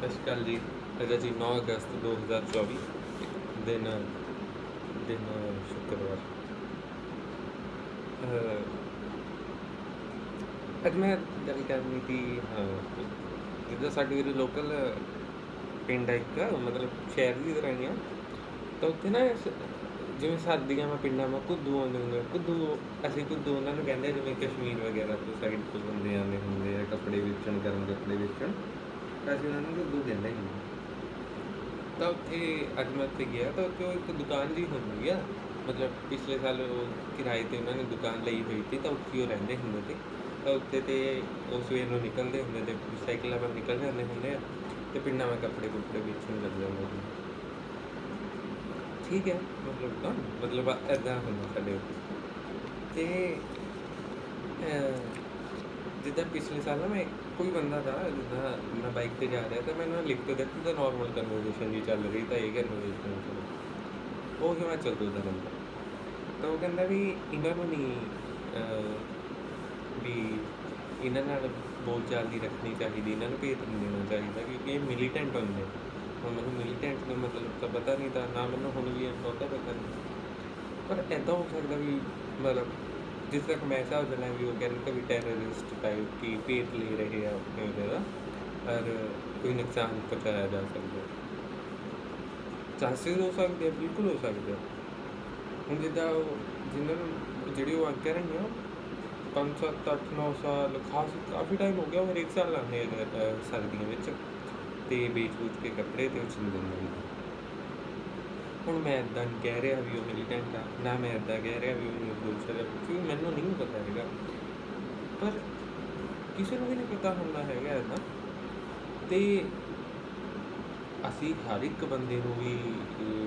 ਸਤਿ ਸ਼੍ਰੀ ਅਕਾਲ ਜੀ ਅੱਜ ਜੀ 9 ਅਗਸਤ 2024 ਦਿਨ ਦਿਨ ਸ਼ੁੱਕਰਵਾਰ ਅੱਜ ਮੈਂ ਗੱਲ ਕਰਨੀ ਸੀ, ਹਾਂ, ਜਿੱਦਾਂ ਸਾਡੇ ਵੀਰੇ ਲੋਕਲ ਪਿੰਡ ਹੈ ਇੱਕ, ਮਤਲਬ ਸ਼ਹਿਰ ਦੀ ਤਰ੍ਹਾਂ ਹੀ ਆ, ਤਾਂ ਉੱਥੇ ਨਾ ਜਿਵੇਂ ਸਰਦੀਆਂ ਮੈਂ ਪਿੰਡਾਂ ਮੈਂ ਕੁੱਦੂ ਆਉਂਦੇ ਹੁੰਦੇ ਆ। ਕੁੱਦੂ, ਅਸੀਂ ਕੁੱਦੂ ਉਹਨਾਂ ਨੂੰ ਕਹਿੰਦੇ ਜਿਵੇਂ ਕਸ਼ਮੀਰ ਵਗੈਰਾ ਤੋਂ ਸਾਈਡ ਤੋਂ ਬੰਦੇ ਆਉਂਦੇ ਹੁੰਦੇ ਆ, ਕੱਪੜੇ ਵੇਚਣ, ਗਰਮ ਕੱਪੜੇ ਵੇਚਣ ਤਾਂ ਅਸੀਂ ਉਹਨਾਂ ਨੂੰ ਕੁੱਦੂ ਕਹਿੰਦੇ ਸੀ ਤਾਂ ਉੱਥੇ ਅੱਜ ਮੈਂ ਗਿਆ ਤਾਂ ਉੱਥੇ ਉਹ ਇੱਕ ਦੁਕਾਨ ਜੀ ਹੁੰਦੀ ਆ ਮਤਲਬ ਪਿਛਲੇ ਸਾਲ ਉਹ ਕਿਰਾਏ ਤੇ ਉਹਨਾਂ ਨੇ ਦੁਕਾਨ ਲਈ ਹੋਈ ਸੀ ਤਾਂ ਉੱਥੇ ਉਹ ਰਹਿੰਦੇ ਹੁੰਦੇ ਤੇ ਤਾਂ ਉੱਥੇ ਤੇ ਉਹ ਸਵੇਰ ਨੂੰ ਨਿਕਲਦੇ ਹੁੰਦੇ ਤੇ ਸਾਈਕਲਾਂ 'ਤੇ ਨਿਕਲ ਜਾਂਦੇ ਹੁੰਦੇ ਆ ਤੇ ਪਿੰਡਾਂ ਮੈਂ ਕੱਪੜੇ ਕੁੱਪੜੇ ਵੇਚਣ ਲੱਗ ਜਾਂਦੇ ਸੀ। ਠੀਕ ਹੈ ਮਤਲਬ ਨਾ ਮਤਲਬ ਐਦਾਂ ਹੁੰਦਾ ਸਾਡੇ ਉੱਥੇ। ਤੇ ਅਹ, ਜਿੱਦਾਂ ਪਿਛਲੇ ਸਾਲ ਨਾ ਮੈਂ ਕੋਈ ਬੰਦਾ ਦਾ ਜਿੱਦਾਂ ਮੈਂ ਬਾਈਕ ਤੇ ਜਾ ਰਿਹਾ ਤਾਂ ਮੈਨੂੰ ਲਿਖਤ ਦਿੱਤੀ ਤਾਂ ਨਾਰਮਲ ਕਨਵਰਸੇਸ਼ਨ ਜੀ ਚੱਲ ਰਹੀ ਤਾਂ ਇਹ ਕਨਵਰਸੇਸ਼ਨ ਚੱਲ ਉਹ ਹਿਮਾਚਲ ਤੋਂ ਦਾ ਬੰਦਾ ਤਾਂ ਉਹ ਕਹਿੰਦਾ ਵੀ ਇਹਨਾਂ ਨੂੰ ਨਹੀਂ ਵੀ ਇਹਨਾਂ ਨਾਲ ਬੋਲਚਾਲ ਚਾਲ ਰੱਖਣੀ ਚਾਹੀਦੀ, ਇਹਨਾਂ ਨੂੰ ਭੇਤ ਨਹੀਂ ਦੇਣਾ ਚਾਹੀਦਾ ਕਿਉਂਕਿ ਇਹ ਮਿਲੀਟੈਂਟ ਹੁੰਦੇ ਹੁਣ ਮੈਨੂੰ ਮਿਲੀਟੈਂਟ ਦਾ ਮਤਲਬ ਤਾਂ ਪਤਾ ਨਹੀਂ ਤਾਂ ਨਾ ਮੈਨੂੰ ਹੁਣ ਵੀ ਇਹ ਬਹੁਤਾ ਪਤਾ ਨਹੀਂ। ਪਰ ਐਦਾਂ ਹੋ ਸਕਦਾ ਵੀ ਮਤਲਬ ਜਿਸ ਤੱਕ ਮੈਂ ਹਿਸਾਬ ਨਾਲ ਵੀ ਉਹ ਕਹਿੰਦੇ ਕਿ ਵੀ ਟੈਰਰਿਸਟ ਟਾਈਪ ਕੀ ਭੇਤ ਲੈ ਰਹੇ ਆ ਆਪਣੇ ਉਹਦੇ ਦਾ ਔਰ ਕੋਈ ਨੁਕਸਾਨ ਪਹੁੰਚਾਇਆ ਜਾ ਸਕਦਾ। ਚਾਂਸਸ ਹੋ ਸਕਦੇ ਆ, ਬਿਲਕੁਲ ਹੋ ਸਕਦੇ ਆ। ਹੁਣ ਜਿੱਦਾਂ ਉਹ ਜਿਨ੍ਹਾਂ ਨੂੰ ਜਿਹੜੀ ਉਹ ਅੰਕਰ ਹੈ ਨਾ ਪੰਜ ਸੱਤ, ਅੱਠ, ਨੌ ਸਾਲ, ਖਾਸ ਕਾਫੀ ਟਾਈਮ ਹੋ ਗਿਆ ਉਹ ਹਰੇਕ ਸਾਲ ਲਾਉਂਦੇ ਆ ਸਰਦੀਆਂ ਵਿੱਚ। ਤੇ ਵੇਚ ਵੂਚ ਕੇ ਕੱਪੜੇ ਤੇ ਉਹ ਚਲ ਦਿੰਦੇ ਨੇ। ਹੁਣ ਮੈਂ ਇਦਾਂ ਨਹੀਂ ਕਹਿ ਰਿਹਾ ਵੀ ਉਹ ਮਿਲੀਟੈਂਟ ਆ ਨਾ ਮੈਂ ਇਦਾਂ ਕਹਿ ਰਿਹਾ ਵੀ ਉਹ ਨਿਰਦੋਸ਼ ਹੈ ਕਿਉਂਕਿ ਮੈਨੂੰ ਨਹੀਂ ਪਤਾ ਹੈਗਾ। ਪਰ ਕਿਸੇ ਨੂੰ ਵੀ ਨਹੀਂ ਪਤਾ ਹੁੰਦਾ ਹੈਗਾ ਇਦਾਂ ਤੇ ਅਸੀਂ ਹਰ ਇੱਕ ਬੰਦੇ ਨੂੰ ਵੀ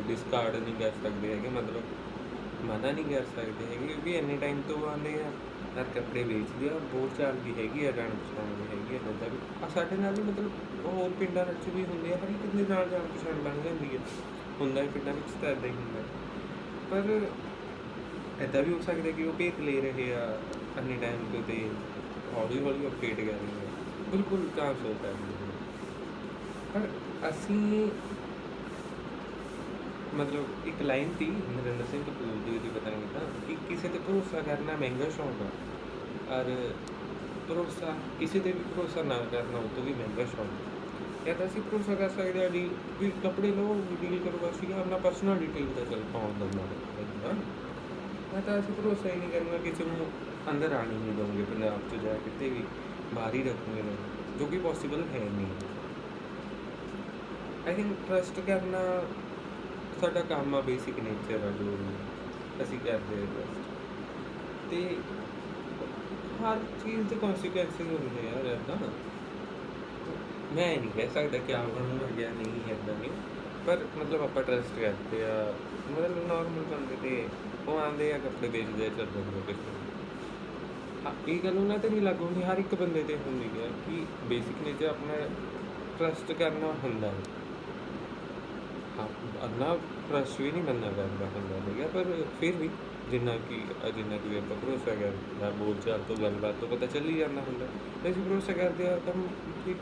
ਡਿਸਕਾਰਡ ਨਹੀਂ ਕਰ ਸਕਦੇ ਹੈਗੇ, ਮਤਲਬ ਮਨਾ ਨਹੀਂ ਕਰ ਸਕਦੇ ਹੈਗੇ, ਕਿਉਂਕਿ ਇੰਨੇ ਟਾਈਮ ਤੋਂ ਆਉਂਦੇ ਆ, ਹਰ ਕੱਪੜੇ ਵੇਚਦੇ ਆ, ਬਹੁਤ ਚਾਲ ਵੀ ਹੈਗੀ ਆ ਜਾਣ ਪਛਾਣ ਵੀ ਹੈਗੀ ਆ ਬੰਦਾ ਵੀ। ਆ ਸਾਡੇ ਨਾਲ ਵੀ ਮਤਲਬ ਹੋਰ ਪਿੰਡਾਂ ਵਿੱਚ ਵੀ ਹੁੰਦੇ ਆ, ਹਰ ਇੱਕ ਦੇ ਨਾਲ ਜਾਣ ਪਛਾਣ ਬਣ ਜਾਂਦੀ ਹੈ ਹੁੰਦਾ ਹੈ ਪਿੰਡਾਂ ਵਿੱਚ ਤਾਂ ਇਦਾਂ ਹੀ ਹੁੰਦਾ ਹੈ। ਪਰ ਇਦਾਂ ਵੀ ਹੋ ਸਕਦਾ ਕਿ ਉਹ ਭੇਤ ਲੈ ਰਹੇ ਆ, ਅੰਨੇ ਟਾਈਮ ਤੋਂ ਤੇ ਹੌਲੀ ਹੌਲੀ ਅਪਡੇਟ ਕਰ ਰਹੇ ਆ ਬਿਲਕੁਲ ਚਾਂਸ ਸੋ ਪੈ ਪਰ ਅਸੀਂ ਮਤਲਬ ਇੱਕ ਲਾਈਨ ਸੀ, ਨਰਿੰਦਰ ਸਿੰਘ ਕਪੂਰ ਦੀ, ਉਹਦੀ ਪਤਾ ਨਹੀਂ ਤਾਂ ਕਿ ਕਿਸੇ ਤੇ ਭਰੋਸਾ ਕਰਨਾ ਮਹਿੰਗਾ ਸ਼ੌਂਕ ਆ ਔਰ ਭਰੋਸਾ, ਕਿਸੇ ਤੇ ਵੀ ਭਰੋਸਾ ਨਾ ਕਰਨਾ, ਉਹ ਤੋਂ ਵੀ ਮਹਿੰਗਾ ਸ਼ੌਂਕ ਆ। ਜਾਂ ਤਾਂ ਅਸੀਂ ਭਰੋਸਾ ਕਰ ਸਕਦੇ ਹਾਂ ਵੀ ਵੀ ਕੱਪੜੇ ਲਓ ਡੀਲ ਕਰੋ ਅਸੀਂ ਆਪਣਾ ਪਰਸਨਲ ਡਿਟੇਲ ਦਾ ਚੱਲ ਪਾਉਣ ਦਿੰਦਾ ਹਾਂ। ਮੈਂ ਤਾਂ ਅਸੀਂ ਭਰੋਸਾ ਹੀ ਨਹੀਂ ਕਰਨਾ ਕਿਸੇ ਨੂੰ ਅੰਦਰ ਆਣ ਨਹੀਂ ਦਵਾਂਗੇ ਪੰਜਾਬ 'ਚ ਜਾ ਕਿਤੇ ਵੀ ਬਾਹਰ ਹੀ ਰੱਖੂਗੇ ਨਾ, ਜੋ ਕਿ ਪੋਸੀਬਲ ਹੈ ਨਹੀਂ। ਆਈ ਥਿੰਕ ਟਰਸਟ ਕਰਨਾ ਸਾਡਾ ਕੰਮ ਆ ਬੇਸਿਕ ਨੇਚਰ ਆ ਜੋ ਵੀ ਅਸੀਂ ਕਰਦੇ ਹਾਂ ਟਰਸਟ ਤੇ ਹਰ ਚੀਜ਼ ਦੇ ਕਨਸੀਕੁਐਂਸਸ ਹੁੰਦੇ ਆ ਯਾਰ, ਏਦਾਂ। ਮੈਂ ਇਹ ਨਹੀਂ ਕਹਿ ਸਕਦਾ ਕਿ ਆਪ ਨੂੰ ਗਿਆ ਨਹੀਂ ਏਦਾਂ ਨਹੀਂ ਪਰ ਮਤਲਬ ਆਪਾਂ ਟਰਸਟ ਕਰਦੇ ਆ। ਮਤਲਬ ਨਾਰਮਲ ਬੰਦੇ ਤੇ ਉਹ ਆਉਂਦੇ ਆ ਕੱਪੜੇ ਵੇਚਦੇ ਆ, ਚੱਲਦੇ ਨੇ ਕਿਸੇ ਹਾਂ, ਇਹ ਗੱਲ ਉਹਨਾਂ ਤੇ ਨਹੀਂ ਲਾਗੂ ਹੁੰਦੀ, ਹਰ ਇੱਕ ਬੰਦੇ ਤੇ ਹੁੰਦੀ ਹੈ ਕਿ ਬੇਸਿਕ ਨੇਚਰ ਆਪਣਾ ਟਰਸਟ ਕਰਨਾ ਹੁੰਦਾ ਹੈ। ਹਾਂ ਅੰਨਾ ਟਰਸਟ ਵੀ ਨਹੀਂ ਬੰਦਾ ਕਰਦਾ ਹੁੰਦਾ ਹੈਗਾ, ਪਰ ਫਿਰ ਵੀ ਜਿੰਨਾ ਕਿ ਜਿੰਨਾ ਕਿ ਆਪਾਂ ਭਰੋਸਾ ਕਰਦਾ ਬੋਲ ਚਾਲ ਤੋਂ ਗੱਲਬਾਤ ਤੋਂ ਪਤਾ ਚੱਲ ਹੀ ਜਾਂਦਾ ਹੁੰਦਾ। ਤੇ ਅਸੀਂ ਭਰੋਸਾ ਕਰਦੇ ਆ ਤਾਂ ਕਿ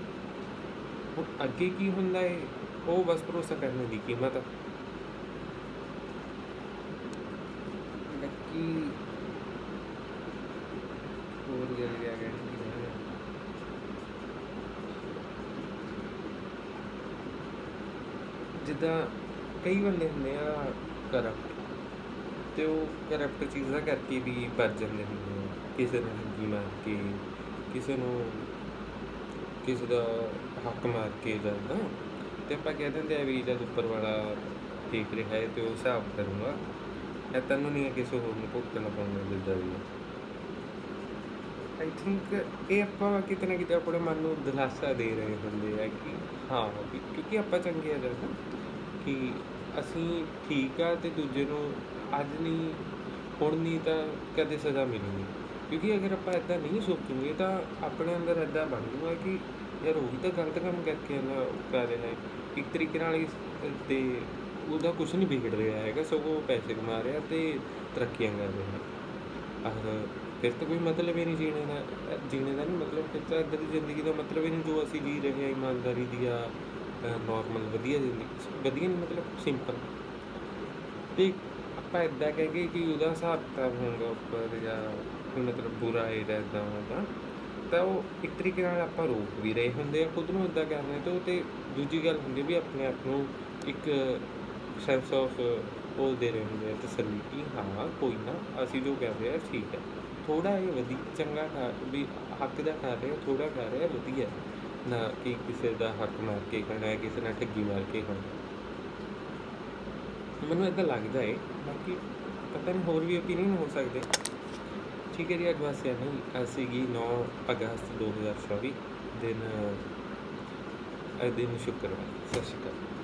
ਹੁਣ ਅੱਗੇ ਕੀ ਹੁੰਦਾ ਹੈ ਉਹ ਬਸ ਭਰੋਸਾ ਕਰਨ ਦੀ ਕੀਮਤ ਆ। ਬਾਕੀ ਹੋਰ ਗੱਲ ਗਿਆ ਮੈਂ। ਜਿੱਦਾਂ ਕਈ ਬੰਦੇ ਹੁੰਦੇ ਆ ਕਰਪਟ ਤੇ ਉਹ ਕਰਪਟ ਚੀਜ਼ਾਂ ਕਰਕੇ ਵੀ ਭੱਜ ਜਾਂਦੇ ਹੁੰਦੇ ਆ। ਕਿਸੇ ਨੂੰ ਠੱਗੀ ਮਾਰ ਕੇ ਕਿਸੇ ਨੂੰ ਕਿਸੇ ਦਾ ਹੱਕ ਮਾਰ ਕੇ ਜਾਂਦਾ। ਤੇ ਆਪਾਂ ਕਹਿ ਦਿੰਦੇ ਆ ਵੀ ਜਦ ਉੱਪਰ ਵਾਲਾ ਠੀਕ ਰਿਹਾ ਹੈ ਤੇ ਉਹ ਹਿਸਾਬ ਕਰੂੰਗਾ। ਇਹ ਤੈਨੂੰ ਨਹੀਂ ਹੈ ਕਿਸੇ ਹੋਰ ਨੂੰ ਭੁਗਤਣਾ ਪਾਉਣਾ ਜਿੱਦਾਂ ਵੀ ਆਈ ਥਿੰਕ ਇਹ ਆਪਾਂ ਕਿਤੇ ਨਾ ਕਿਤੇ ਆਪਣੇ ਮਨ ਨੂੰ ਦਿਲਾਸਾ ਦੇ ਰਹੇ ਹੁੰਦੇ ਆ ਕਿ ਹਾਂ ਵੀ ਕਿਉਂਕਿ ਆਪਾਂ ਚੰਗੇ ਆ ਜਾਂਦਾ, ਕਿ ਅਸੀਂ ਠੀਕ ਆ ਤੇ ਦੂਜੇ ਨੂੰ ਅੱਜ ਨਹੀਂ, ਹੁਣ ਨਹੀਂ ਤਾਂ ਕਦੇ ਸਜ਼ਾ ਮਿਲੂਗੀ ਕਿਉਂਕਿ ਅਗਰ ਆਪਾਂ ਇਦਾਂ ਨਹੀਂ ਸੋਚੂਗੇ ਤਾਂ ਆਪਣੇ ਅੰਦਰ ਇਦਾਂ ਬਣ ਜੂਗਾ ਕਿ ਯਾਰ ਉਹ ਤਾਂ ਗਲਤ ਕੰਮ ਕਰਕੇ ਨਾ ਕਰ ਰਿਹਾ ਹੈ। ਇੱਕ ਤਰੀਕੇ ਨਾਲ ਇਸ ਤੇ ਉਹਦਾ ਕੁਝ ਨਹੀਂ ਵਿਗੜ ਰਿਹਾ ਹੈਗਾ, ਸਗੋਂ ਪੈਸੇ ਕਮਾ ਰਿਹਾ ਤੇ ਤਰੱਕੀਆਂ ਕਰ ਰਿਹਾ। ਆਹ, ਫਿਰ ਤਾਂ ਕੋਈ ਮਤਲਬ ਹੀ ਨਹੀਂ ਜੀਣੇ ਦਾ ਜੀਣੇ ਦਾ ਨਹੀਂ ਮਤਲਬ, ਫਿਰ ਤਾਂ ਇੱਦਾਂ ਦੀ ਜ਼ਿੰਦਗੀ ਦਾ ਮਤਲਬ ਹੀ ਨਹੀਂ ਜੋ ਅਸੀਂ ਜੀ ਰਹੇ ਹਾਂ, ਇਮਾਨਦਾਰੀ ਦੀ ਆ ਨਾਰਮਲ ਵਧੀਆ ਜ਼ਿੰਦਗੀ, ਵਧੀਆ ਨਹੀਂ ਮਤਲਬ ਸਿੰਪਲ ਤੇ ਆਪਾਂ ਇਦਾਂ ਕਹਾਂਗੇ ਕਿ ਉਹਦਾ ਹਿਸਾਬ ਕਿਤਾਬ ਹੋਊਗਾ ਉੱਪਰ ਜਾਂ ਕੋਈ ਮਤਲਬ ਬੁਰਾ ਹੈ ਜਾਂ ਇੱਦਾਂ ਹੋਊਗਾ, ਤਾਂ ਉਹ ਇੱਕ ਤਰੀਕੇ ਨਾਲ ਆਪਾਂ ਰੋਕ ਵੀ ਰਹੇ ਹੁੰਦੇ ਆ, ਖੁਦ ਨੂੰ ਇਦਾਂ ਕਰਨੇ ਉਹ ਤੇ ਦੂਜੀ ਗੱਲ ਹੁੰਦੀ ਵੀ ਆਪਣੇ ਆਪ ਨੂੰ ਇੱਕ ਸੈਂਸ ਆਫ ਉਹ ਦੇ ਰਹੇ ਹੁੰਦੇ ਆ ਤਸੱਲੀ ਕਿ ਹਾਂ, ਕੋਈ ਨਾ, ਅਸੀਂ ਜੋ ਕਰ ਰਹੇ ਆ ਠੀਕ ਹੈ ਥੋੜਾ ਇਹ ਵਧੀ ਚੰਗਾ ਖਾ ਵੀ ਹੱਕ ਦਾ ਖਾ ਰਹੇ ਆ ਥੋੜਾ ਖਾ ਰਹੇ ਵਧੀਆ। ਨਾ ਕਿ ਕਿਸੇ ਦਾ ਹੱਕ ਮਾਰ ਕੇ ਖਾਣਾ ਹੈ, ਕਿਸੇ ਨਾਲ ਠੱਗੀ ਮਾਰ ਕੇ ਖਾਣਾ ਮੈਨੂੰ ਇਦਾਂ ਲੱਗਦਾ ਹੈ ਬਾਕੀ ਪਤਾ ਨਹੀਂ ਹੋਰ ਵੀ ਓਪੀਨੀਅਨ ਹੋ ਸਕਦੇ। ਠੀਕ ਹੈ ਜੀ, ਅੱਜ ਵਾਸਤੇ ਨਹੀਂ ਸੀਗੀ 9 ਅਗਸਤ 2024 ਦਿਨ ਇਹ ਦਿਨ ਸ਼ੁੱਕਰਵਾਰ, ਸਤਿ ਸ਼੍ਰੀ ਅਕਾਲ।